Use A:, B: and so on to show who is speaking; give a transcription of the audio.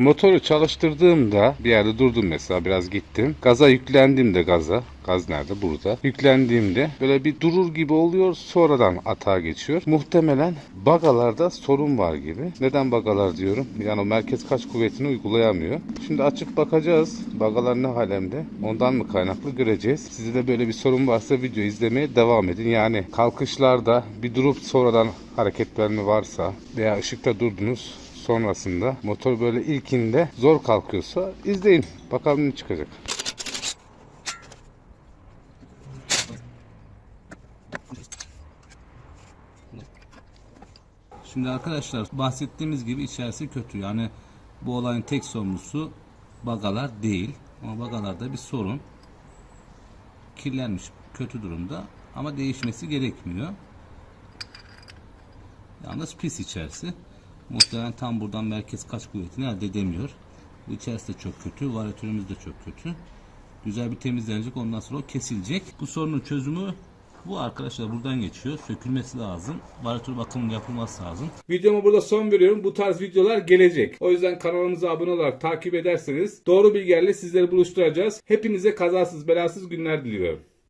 A: Motoru çalıştırdığımda bir yerde durdum mesela biraz gittim. Gaza yüklendiğimde gaza. Gaz nerede? Burada. Yüklendiğimde böyle bir durur gibi oluyor. Sonradan atağa geçiyor. Muhtemelen bagalarda sorun var gibi. Neden bagalar diyorum? Yani o merkez kaç kuvvetini uygulayamıyor. Şimdi açıp bakacağız. Bagalar ne halemde? Ondan mı kaynaklı göreceğiz. Sizde de böyle bir sorun varsa video izlemeye devam edin. Yani kalkışlarda bir durup sonradan hareketlenme varsa veya ışıkta durdunuz sonrasında motor böyle ilkinde zor kalkıyorsa izleyin. Bakalım ne çıkacak.
B: Şimdi arkadaşlar bahsettiğimiz gibi içerisi kötü. Yani bu olayın tek sorumlusu bagalar değil. Ama bagalarda bir sorun. Kirlenmiş, kötü durumda ama değişmesi gerekmiyor. Yalnız pis içerisi. Muhtemelen tam buradan merkez kaç kuvvetini elde edemiyor. Bu içerisi de çok kötü. Varatörümüz de çok kötü. Güzel bir temizlenecek. Ondan sonra o kesilecek. Bu sorunun çözümü bu arkadaşlar buradan geçiyor. Sökülmesi lazım. Varatör bakımının yapılması lazım.
C: Videoma burada son veriyorum. Bu tarz videolar gelecek. O yüzden kanalımıza abone olarak takip ederseniz doğru bilgilerle sizleri buluşturacağız. Hepinize kazasız belasız günler diliyorum.